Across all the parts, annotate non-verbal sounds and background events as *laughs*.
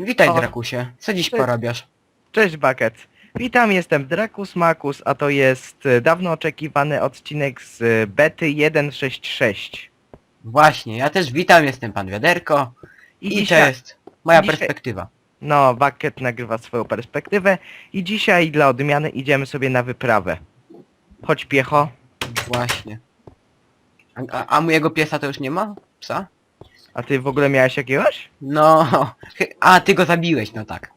Witaj O. Drakusie, co dziś Cześć. porabiasz? Cześć Bucket. Witam, jestem Drakus Makus, a to jest e, dawno oczekiwany odcinek z e, bety 1.6.6. Właśnie, ja też witam, jestem pan Wiaderko i, to dzisiaj, jest moja dzisiaj- perspektywa. no Bucket nagrywa swoją perspektywę i dzisiaj dla odmiany idziemy sobie na wyprawę. Chodź piecho. Właśnie. A, a, a mojego piesa to już nie ma? Psa? A ty w ogóle miałeś jakiegoś? No, *laughs* a ty go zabiłeś, no tak.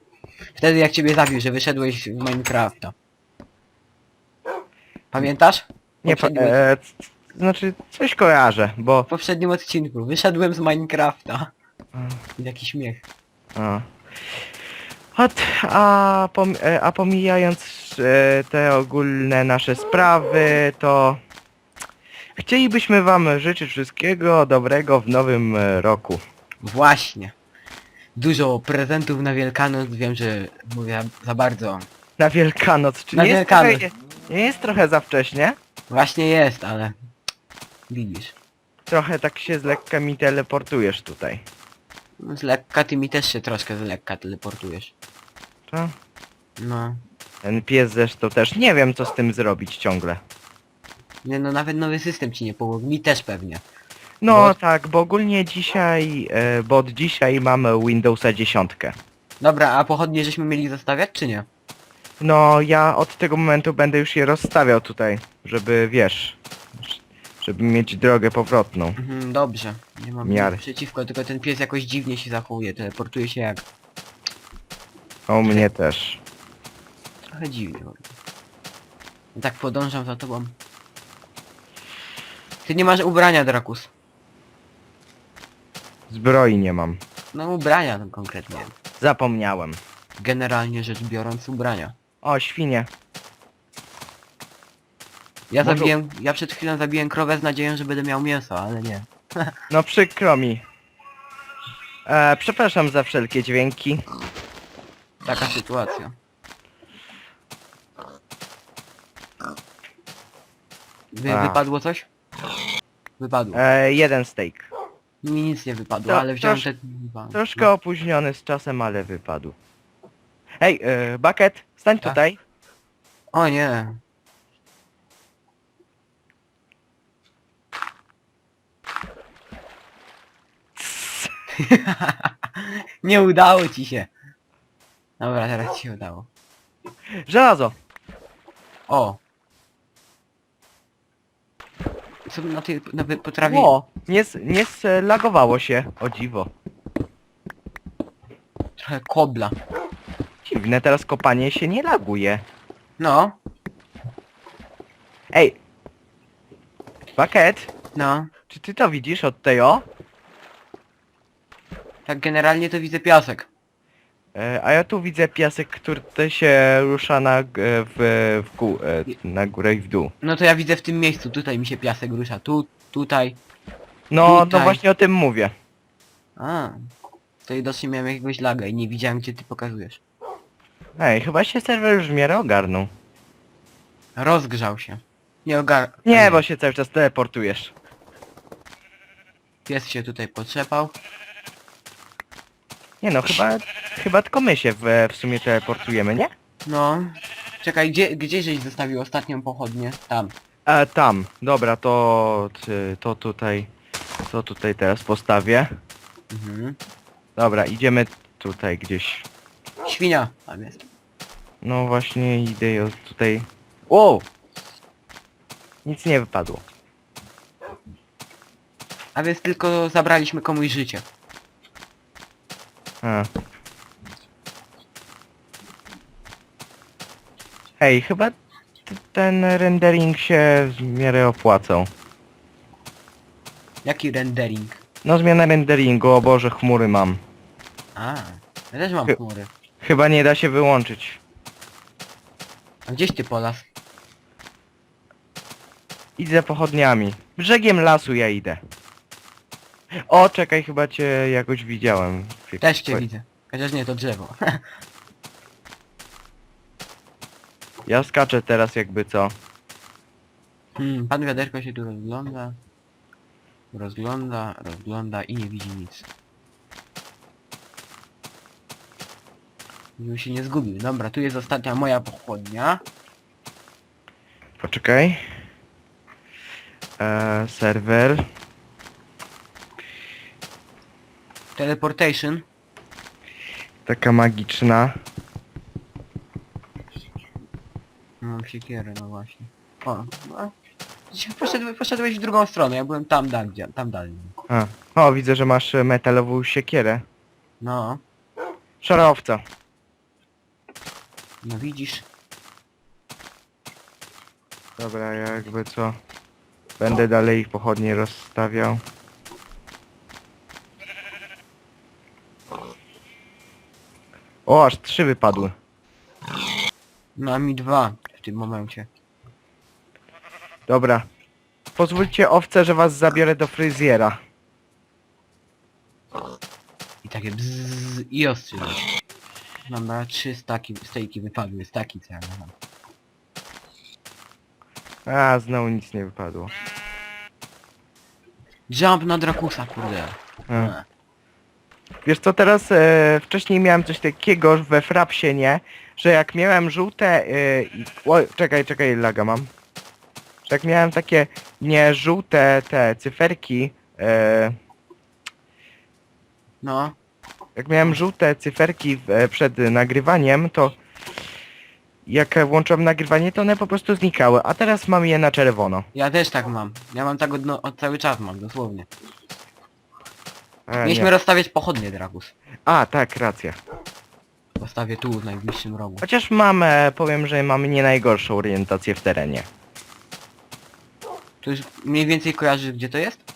Wtedy jak ciebie zabił, że wyszedłeś z Minecrafta. Pamiętasz? Nie, pa, Poprzednim, e, c- c- znaczy coś kojarzę, bo... w poprzednim odcinku wyszedłem z Minecrafta. Jaki śmiech. A, Ot, a, pom, e, a pomijając e, te ogólne nasze sprawy, to chcielibyśmy wam życzyć wszystkiego dobrego w nowym e, roku. Właśnie. Dużo prezentów na Wielkanoc, wiem, że mówię za bardzo. Na Wielkanoc, czy Na nie, jest Wielkanoc. trochę, nie jest trochę za wcześnie? Właśnie jest, ale... Widzisz. Trochę tak się z lekka mi teleportujesz tutaj. Z lekka ty mi też się troszkę z lekka teleportujesz. To? No. Ten pies zresztą też nie wiem co z tym zrobić ciągle. Nie no, nawet nowy system ci nie pomógł. Mi też pewnie. No Bo- tak, bo ogólnie dzisiaj, e, bo od dzisiaj mamy Windowsa 10. Dobra, a pochodnie żeśmy mieli zostawiać, czy nie? No, ja od tego momentu będę już je rozstawiał tutaj, żeby, wiesz, żeby mieć drogę powrotną. Mhm, dobrze. Nie mam Miary. nic przeciwko, tylko ten pies jakoś dziwnie się zachowuje. Teleportuje się jak... A u mnie też. Trochę dziwnie. w ogóle. Tak podążam za tobą. Ty nie masz ubrania, Drakus. Zbroi nie mam. No ubrania no, konkretnie. Zapomniałem. Generalnie rzecz biorąc ubrania. O, świnie. Ja Może- zabiłem, ja przed chwilą zabiłem krowę z nadzieją, że będę miał mięso, ale nie. *laughs* No przykro mi. E, przepraszam za wszelkie dźwięki. Taka sytuacja. Wy, A. wypadło coś? Wypadło. E, jeden steak. Mi nic nie wypadło, To- ale wziąłem trosz- te dwa. Troszkę opóźniony z czasem, ale wypadł. Hej, e, Bucket, stań Tak. tutaj. O nie. *laughs* nie udało ci się. Dobra, teraz ci się udało. Żelazo. O. Co na tej na wy- potrawie... O, nie, nie lagowało się. O dziwo. Trochę kobla. Dziwne, teraz kopanie się nie laguje. No, Ej! Bucket, no. czy ty to widzisz od tej o? Tak generalnie to widzę piasek. E, a ja tu widzę piasek, który to się rusza na, g- e, w, w gó, e, na górę i w dół. No to ja widzę w tym miejscu, tutaj mi się piasek rusza, tu, tutaj. No, Tutaj. właśnie o tym mówię. A. To widocznie miałem jakiegoś laga i nie widziałem gdzie ty pokazujesz. Ej, chyba się serwer już w miarę ogarnął. Rozgrzał się. Nie ogar... Nie, bo się cały czas teleportujesz. Pies się tutaj potrzepał. Nie no, chyba, chyba tylko my się w, w sumie teleportujemy, nie? No. Czekaj, gdzie, gdzie żeś zostawił ostatnią pochodnię? Tam. E, tam, dobra, to, ty- to tutaj, to tutaj teraz postawię. Mhm. Dobra, idziemy tutaj gdzieś. Świnia. Tam jest. No właśnie idę ją tutaj. Wow! Nic nie wypadło. A więc tylko zabraliśmy komuś życie. A. Hej, chyba t- ten rendering się w miarę opłacał. Jaki rendering? No zmiana renderingu, o Boże, chmury mam. A. Ja też mam chmury. Chyba nie da się wyłączyć. A gdzieś ty polas? Idę pochodniami. Brzegiem lasu ja idę. O, czekaj, chyba cię jakoś widziałem. Też cię widzę. Chociaż nie, to drzewo. *laughs* Ja skaczę teraz jakby co. Hmm, pan wiaderko się tu rozgląda. Rozgląda, rozgląda i nie widzi nic. Żebym się nie zgubił. Dobra, tu jest ostatnia moja pochodnia. Poczekaj. Eee, serwer. Teleportation. Taka magiczna. Mam siekierę, no właśnie. O, no. Dzisiaj Poszedłeś, poszedłeś w drugą stronę, ja byłem tam, tam, gdzie, tam dalej. A. O, widzę, że masz e, metalową siekierę. No, Szarowca. no widzisz. Dobra, jakby co. Będę dalej ich pochodnie rozstawiał. O, aż trzy wypadły. No a mi dwa w tym momencie. Dobra. Pozwólcie owce, że was zabiorę do fryzjera. I takie bzzz i ostrzyły. Dobra, trzy staki, stejki wypadły, staki co ja mam. A, znowu nic nie wypadło. Jump na Drakusa, kurde. Wiesz co, teraz e, wcześniej miałem coś takiego we frapsie, nie? Że jak miałem żółte e, i... O, czekaj, czekaj, laga mam. Że jak miałem takie nie żółte te cyferki, e, No, jak miałem żółte cyferki w, e, przed nagrywaniem, to jak włączyłem nagrywanie, to one po prostu znikały, a teraz mam je na czerwono. ja też tak mam. Ja mam tak od, no, od cały czas mam, dosłownie. Mieliśmy nie. rozstawiać pochodnie, Drakus. A, tak, racja. Postawię tu, w najbliższym rogu. Chociaż mam, e, powiem, że mam nie najgorszą orientację w terenie. Tu już mniej więcej kojarzysz, gdzie to jest?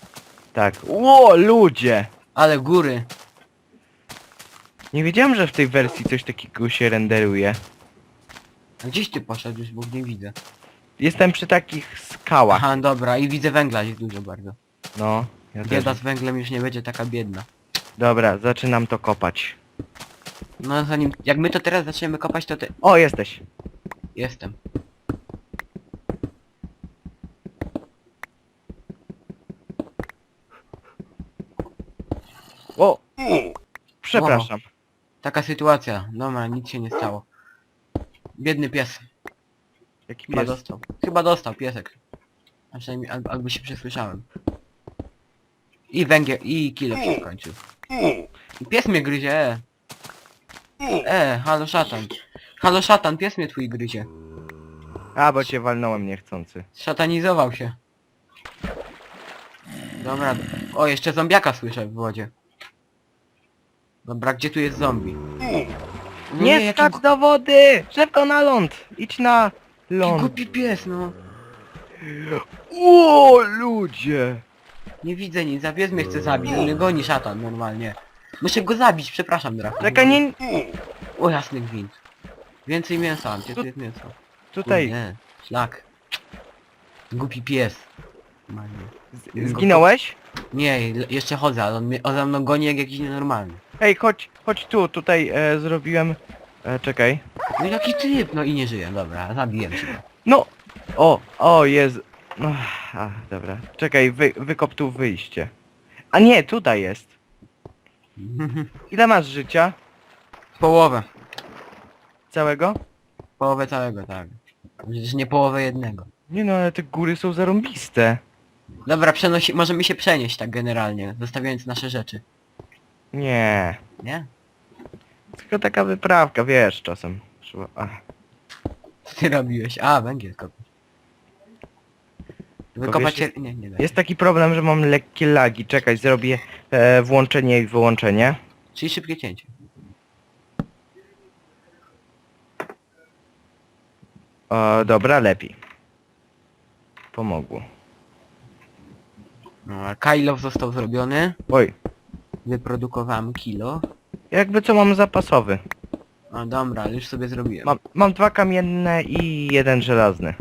Tak. Ło, ludzie! Ale góry. Nie wiedziałem, że w tej wersji coś takiego się renderuje. A gdzieś ty poszedłeś, bo nie widzę. Jestem przy takich skałach. Aha, dobra, i widzę węgla jest dużo bardzo. No, ja też. Bieda z węglem już nie będzie taka biedna. Dobra, zaczynam to kopać. No zanim, jak my to teraz zaczniemy kopać, to ty... O, jesteś. Jestem. O! Przepraszam. Taka sytuacja. Dobra, nic się nie stało. Biedny pies. Jaki Chyba pies? dostał. Chyba dostał, piesek. A przynajmniej, al, albo się przesłyszałem. I węgiel, i kilo się skończył. I pies mnie gryzie, e. E, halo szatan. Halo szatan, pies mnie twój gryzie. A, bo cię walnąłem niechcący. Szatanizował się. Dobra. O, jeszcze zombiaka słyszę w wodzie. Dobra, gdzie tu jest zombie? Nie jaki skacz do wody! Szybko na ląd! Idź na ląd. głupi pies, no. O, ludzie! Nie widzę nic, a pies mnie chce zabić, on mnie goni szatan normalnie. Muszę go zabić, przepraszam Draku. Czekaj, nie... O jasny gwint. Więcej mięsa, gdzie tu jest mięso? Tutaj. Nie, szlak. Głupi pies. Normalnie. Z- Zginąłeś? Nie, le- jeszcze chodzę, ale on mnie on za mną goni jak jakiś nienormalny. Ej, chodź, chodź tu, tutaj e, zrobiłem... E, czekaj. No jaki typ, no i nie żyje, dobra, zabiłem się. No! O, o, jest... No, a, dobra. Czekaj, wy, wykop tu wyjście. A nie, tutaj jest. *laughs* Ile masz życia? Połowę. Całego? Połowę całego, tak. Przecież nie połowę jednego. Nie no, ale te góry są zarąbiste. Dobra, przenosi, możemy się przenieść tak generalnie, zostawiając nasze rzeczy. Nie. Nie? Tylko taka wyprawka, wiesz, czasem. Trzeba... Ach. Co ty robiłeś? A, węgiel kopać. Wykopać się... Nie, nie da. Jest taki problem, że mam lekkie lagi. Czekaj, zrobię e, włączenie i wyłączenie. Czyli szybkie cięcie. O, dobra, lepiej. Pomogło. No, a Kailow został zrobiony. Oj, Wyprodukowałem kilo. jakby co mam zapasowy. A dobra, ale już sobie zrobiłem. Mam, mam dwa kamienne i jeden żelazny.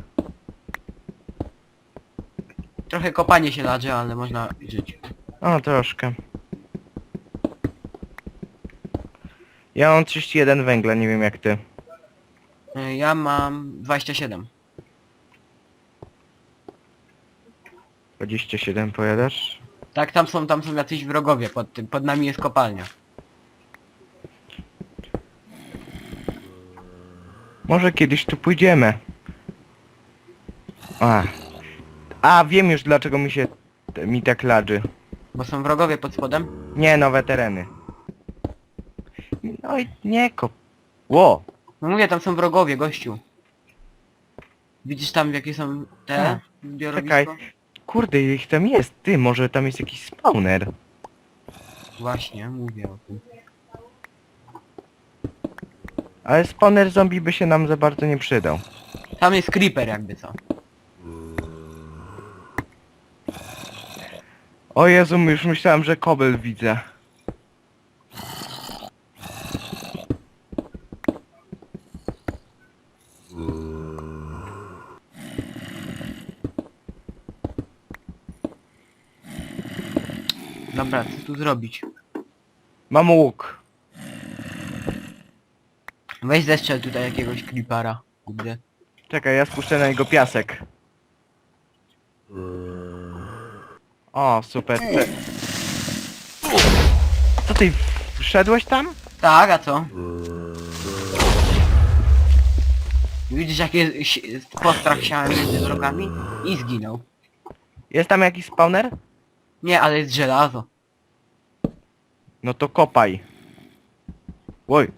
Trochę kopanie się ladzie, ale można żyć. O, troszkę. Ja mam 31 węgla, nie wiem jak ty. Y, Ja mam 27. 27 pojadasz? Tak, tam są, tam są jacyś wrogowie pod tym. Pod nami jest kopalnia. Może kiedyś tu pójdziemy. A. A, wiem już dlaczego mi się... mi tak ladży. Bo są wrogowie pod spodem? Nie, nowe tereny. No i nie kop... Ło! No mówię, tam są wrogowie, gościu. Widzisz tam jakie są te Tak. Czekaj. Kurde, ich tam jest. Ty, może tam jest jakiś spawner. Właśnie, mówię o tym. Ale spawner zombie by się nam za bardzo nie przydał. Tam jest creeper jakby co. O Jezu, już myślałem, że kobel widzę. Dobra, co tu zrobić? Mam łuk. Weź zestrzel tutaj jakiegoś creepera. Kurde. Czekaj, ja spuszczę na niego piasek. O, super. Co ty, wszedłeś tam? Tak, a co? Widzisz jakie si- postrach siałem między wrogami? I zginął. Jest tam jakiś spawner? Nie, ale jest żelazo. No to kopaj. Oj,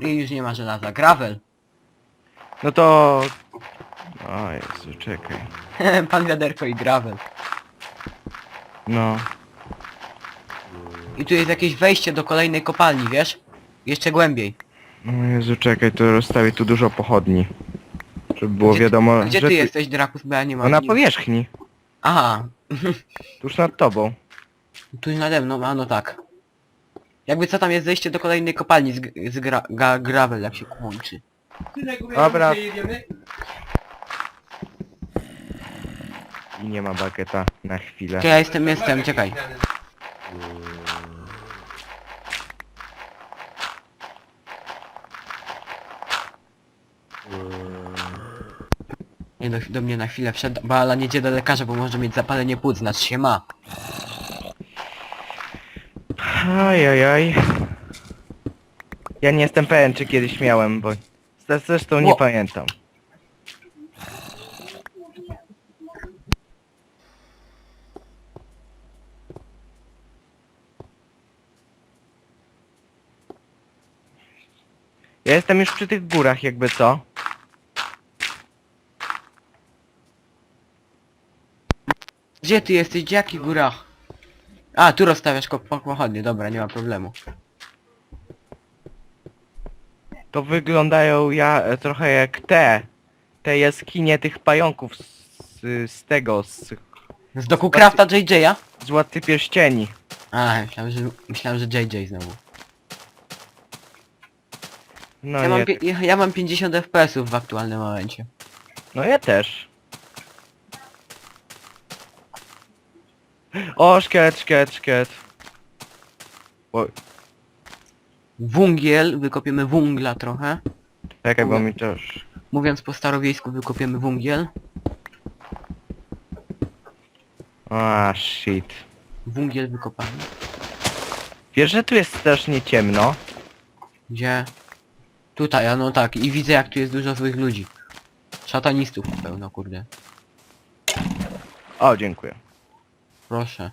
I już nie ma żelaza. Gravel. no to... O Jezu, czekaj. *laughs* Pan wiaderko i gravel. No. I tu jest jakieś wejście do kolejnej kopalni, wiesz? Jeszcze głębiej. O Jezu, czekaj, to rozstawię tu dużo pochodni. Żeby było Gdzie- wiadomo, Gdzie że ty jesteś, Drakus? Bo ja nie No mam... na powierzchni. Aha. Tuż nad tobą. *laughs* Tu nade mną, a no tak. Jakby co tam jest zejście do kolejnej kopalni z, g- z gra, ga, gravel, jak się kończy. Dobra. I nie ma bagieta na chwilę. Czekaj, ja jestem, jestem, czekaj. Nie do, do mnie na chwilę wszedł, bo nie idzie do lekarza, bo może mieć zapalenie płuc, znaczy się ma. Ajajaj. Ja nie jestem pewien, czy kiedyś miałem, bo... z- Zresztą nie Ło. pamiętam. Ja jestem już przy tych górach, jakby co. Gdzie ty jesteś? Gdzie jakich górach? A, tu rozstawiasz ko- po- pochodnie, dobra, nie ma problemu. To wyglądają ja e, trochę jak te. Te jaskinie tych pająków z, z tego, z Z doku Crafta JJ'a? Złoty Pierścieni. A, myślałem, że, myślałem, że JJ znowu. No, ja, mam, nie, pie- ja, ja mam 50 FPS-ów w aktualnym momencie. no ja też. O, szkielet, szkielet, szkielet. Oj, Wungiel, wykopiemy wungla trochę. czekaj, bo mi też... Mówiąc po starowiejsku, wykopiemy wungiel. A, shit. Wungiel wykopany. Wiesz, że tu jest strasznie ciemno? Gdzie? Tutaj, a no tak. I widzę jak tu jest dużo złych ludzi. Szatanistów pełno, kurde. O, dziękuję. Proszę.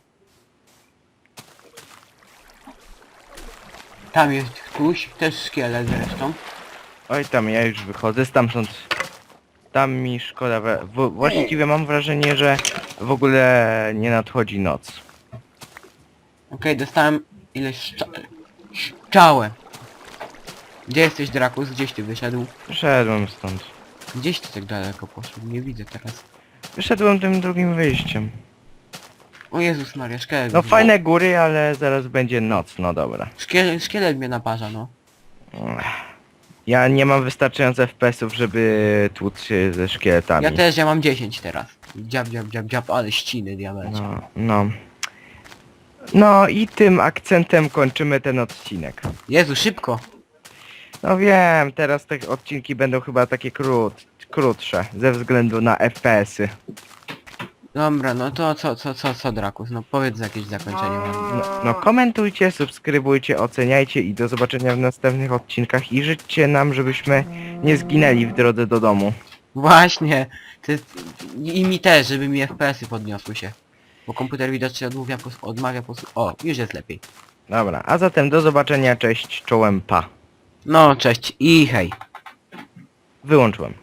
Tam jest ktoś, też szkielet zresztą. Oj, tam ja już wychodzę stamtąd. Tam mi szkoda... we- W, właściwie mam wrażenie, że w ogóle nie nadchodzi noc. Okej, dostałem ileś szcza... szczałę. Gdzie jesteś Drakus? Gdzieś ty wyszedł? Wyszedłem stąd. Gdzieś ty tak daleko poszedł? Nie widzę teraz. Wyszedłem tym drugim wyjściem. O Jezus Maria, szkielet. No mnie- fajne góry, ale zaraz będzie noc, no dobra. Szkielet, szkielet mnie naparza, no. Ja nie mam wystarczająco FPS-ów, żeby tłuc się ze szkieletami. Ja też, ja mam 10 teraz. Dziab, dziab, dziab, dziab, ale ściny diabełcie. No, no. No i tym akcentem kończymy ten odcinek. Jezu, szybko. No wiem, teraz te odcinki będą chyba takie krót, krótsze, ze względu na FPS-y. Dobra, no to co, co, co, co Drakus? No powiedz jakieś zakończenie mam. No, no komentujcie, subskrybujcie, oceniajcie i do zobaczenia w następnych odcinkach i życzcie nam, żebyśmy nie zginęli w drodze do domu. Właśnie! Ty, I mi też, żeby mi FPS-y podniosły się. Bo komputer widocznie odmawia, pos- odmawia pos- O, już jest lepiej. Dobra, a zatem do zobaczenia, cześć, czołem, pa. No, cześć i hej. Wyłączyłem.